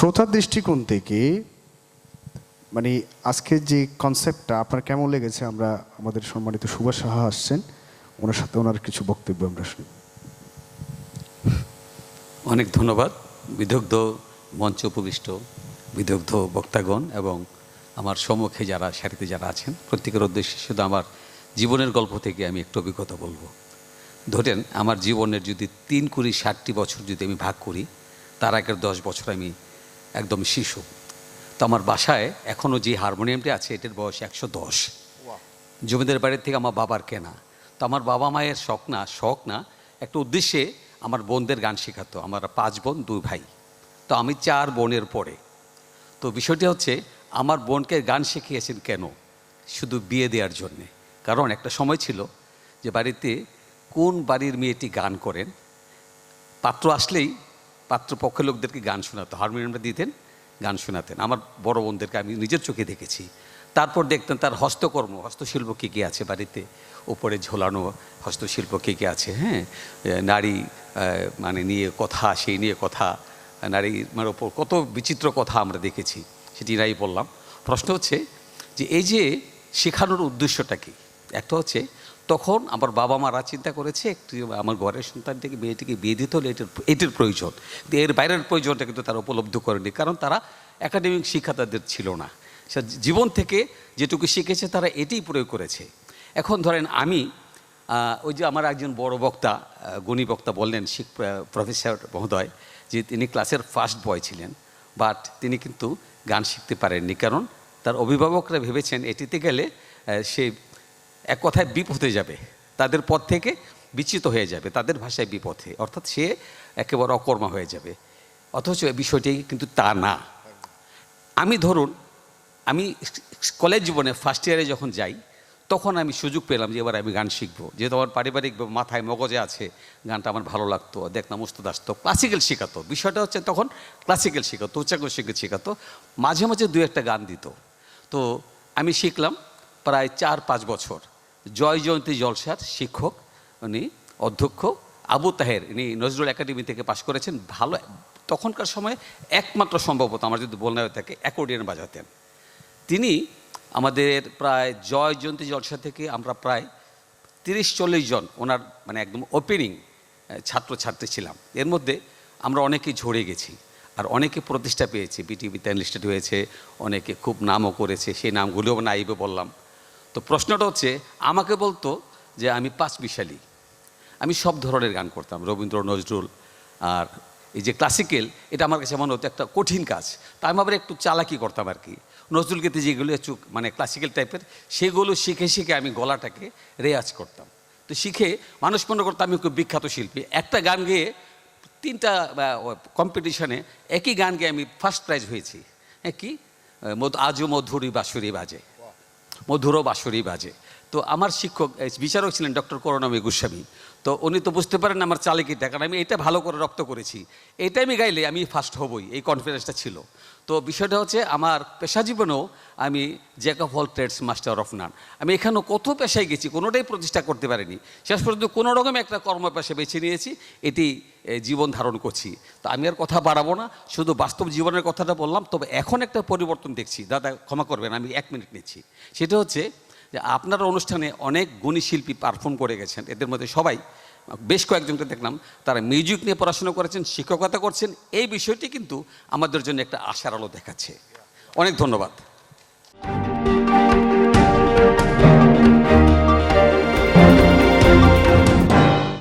শ্রোতার দৃষ্টিকোণ থেকে মানে আজকে যে কনসেপ্টটা আপনার কেমন লেগেছে? আমরা, আমাদের সম্মানিত সুভাষ সাহা আসছেন, ওনার সাথে ওনার কিছু বক্তব্য আমরা শুনি। অনেক ধন্যবাদ, বিদগ্ধ মঞ্চ উপবিষ্ট, বিদগ্ধ বক্তাগণ এবং আমার সম্মুখে যারা, সারিতে যারা আছেন, প্রত্যেকের উদ্দেশ্যে শুধু আমার জীবনের গল্প থেকে আমি একটু অভিজ্ঞতা বলব। ধরেন, আমার জীবনের যদি তিন কুড়ি ষাটটি বছর যদি আমি ভাগ করি, তার আগের দশ বছর আমি একদম শিশু। তো আমার বাসায় এখনও যে হারমোনিয়ামটি আছে এটার বয়স একশো দশ। জমিদার বাড়ির থেকে আমার বাবার কেনা। তো আমার বাবা মায়ের শখ না শখ না একটা উদ্দেশ্যে আমার বোনদের গান শেখাতো। আমার পাঁচ বোন দুই ভাই। তো আমি চার বোনের পরে। তো বিষয়টি হচ্ছে আমার বোনকে গান শিখিয়েছেন কেন? শুধু বিয়ে দেওয়ার জন্যে। কারণ একটা সময় ছিল যে বাড়িতে কোন বাড়ির মেয়েটি গান করেন? পাত্র আসলেই পাত্রপক্ষের লোকদেরকে গান শোনাতো হারমোনিয়ামটা দিতেন, গান শোনাতেন। আমার বড় বোনদেরকে আমি নিজের চোখে দেখেছি। তারপর দেখতেন তার হস্তকর্ম, হস্তশিল্প কী কী আছে বাড়িতে? উপরে ঝোলানো হস্তশিল্প কী কী আছে হ্যাঁ? নারী মানে নিয়ে কথা, সেই নিয়ে কথা, নারী মানে ওপর কত বিচিত্র কথা আমরা দেখেছি, সেটি নাই বললাম। প্রশ্ন হচ্ছে যে, এই যে শেখানোর উদ্দেশ্যটা কী? একটা হচ্ছে তখন আমার বাবা মারা চিন্তা করেছে একটি আমার ঘরের সন্তানটিকে মেয়েটিকে বিয়ে দিতে হলে এটির এটির প্রয়োজন। এর বাইরের প্রয়োজনটা কিন্তু তারা উপলব্ধ করেনি, কারণ তারা একাডেমিক শিক্ষা তাদের ছিল না। জীবন থেকে যেটুকু শিখেছে, তারা এটিই প্রয়োগ করেছে। এখন ধরেন আমি ওই যে আমার একজন বড় বক্তা গুণী বক্তা বললেন, শিখ প্রফেসর মহোদয়, যে তিনি ক্লাসের ফার্স্ট বয় ছিলেন বাট তিনি কিন্তু গান শিখতে পারেননি, কারণ তার অভিভাবকরা ভেবেছেন এটিতে গেলে সে এক কথায় বিপথে যাবে। তাদের পথ থেকে বিচ্যুত হয়ে যাবে। তাদের ভাষায় বিপথে। অর্থাৎ সে একেবারে অকর্মা হয়ে যাবে। অথচ বিষয়টি কিন্তু তা না। আমি ধরুন, আমি কলেজ জীবনে ফার্স্ট ইয়ারে যখন যাই, তখন আমি সুযোগ পেলাম যে এবার আমি গান শিখব। যেহেতু আমার পারিবারিক মাথায় মগজে আছে, গানটা আমার ভালো লাগতো। দেখতাম উস্তাদ আসতো ক্লাসিক্যাল শেখাতো। বিষয়টা হচ্ছে তখন ক্লাসিক্যাল শেখাতো উচ্চাঙ্গ সংগীত শেখাতো। মাঝে মাঝে দু একটা গান দিত। তো আমি শিখলাম প্রায় চার পাঁচ বছর। জয় জয়ন্তী জলসার শিক্ষক, উনি অধ্যক্ষ। আবু তাহের, ইনি নজরুল একাডেমি থেকে পাশ করেছেন। ভালো, তখনকার সময় একমাত্র সম্ভবত আমার যদি বলনা হয়ে থাকে, অ্যাকর্ডিয়ান বাজাতেন। তিনি আমাদের প্রায় জয় জয়ন্তী জলসা থেকে আমরা প্রায় তিরিশ চল্লিশ জন, ওনার মানে একদম ওপেনিং ছাত্রছাত্রী ছিলাম। এর মধ্যে আমরা অনেকেই ঝরে গেছি, আর অনেকে প্রতিষ্ঠা পেয়েছে। বিটিভিতে এনলিস্টেড হয়েছে, অনেকে খুব নামও করেছে, সেই নামগুলিও নাইবে বললাম। তো প্রশ্নটা হচ্ছে, আমাকে বলতো যে আমি পাঁচ বিশালী আমি সব ধরনের গান করতাম রবীন্দ্র নজরুল, আর এই যে ক্লাসিক্যাল এটা আমার কাছে মনে হতো একটা কঠিন কাজ। তা আমি আবার একটু চালাকি করতাম আর কি। নজরুল গীতি যেগুলো একটু মানে ক্লাসিক্যাল টাইপের সেগুলো শিখে শিখে আমি গলাটাকে রেয়াজ করতাম। তো শিখে মানুষ মনে করতো আমি খুব বিখ্যাত শিল্পী। একটা গান গেয়ে তিনটা কম্পিটিশনে একই গান গেয়ে আমি ফার্স্ট প্রাইজ হয়েছি। হ্যাঁ কি? আজও মধুরী বাঁশুরি বাজে। মধুর বাঁশুরি বাজে। তো আমার শিক্ষক বিচারক ছিলেন ডক্টর করুণামী গোস্বামী। তো উনি তো বুঝতে পারেন আমার চালে চালিকিটা কারণ আমি এটা ভালো করে রপ্ত করেছি। এটা আমি গাইলে আমি ফার্স্ট হবই, এই কনফিডেন্সটা ছিল। তো বিষয়টা হচ্ছে আমার পেশা জীবনেও আমি jack of all trades master of none আমি এখানেও কত পেশায় গেছি, কোনোটাই প্রতিষ্ঠা করতে পারিনি। শেষ পর্যন্ত কোনো রকম একটা কর্মপেশা বেছে নিয়েছি, এটি জীবন ধারণ করছি। তো আমি আর কথা বাড়াবো না, শুধু বাস্তব জীবনের কথাটা বললাম, তবে এখন একটা পরিবর্তন দেখছি। দাদা, ক্ষমা করবেন, আমি এক মিনিট নিচ্ছি। সেটা হচ্ছে যে আপনার অনুষ্ঠানে অনেক গুণী শিল্পী পারফর্ম করে গেছেন, এদের মধ্যে সবাই, বেশ কয়েকজনকে দেখলাম, তারা মিউজিক নিয়ে পড়াশোনা করেছেন, শিক্ষকতা করছেন, এই বিষয়টি কিন্তু আমাদের জন্য একটা আশার আলো দেখাচ্ছে। অনেক ধন্যবাদ।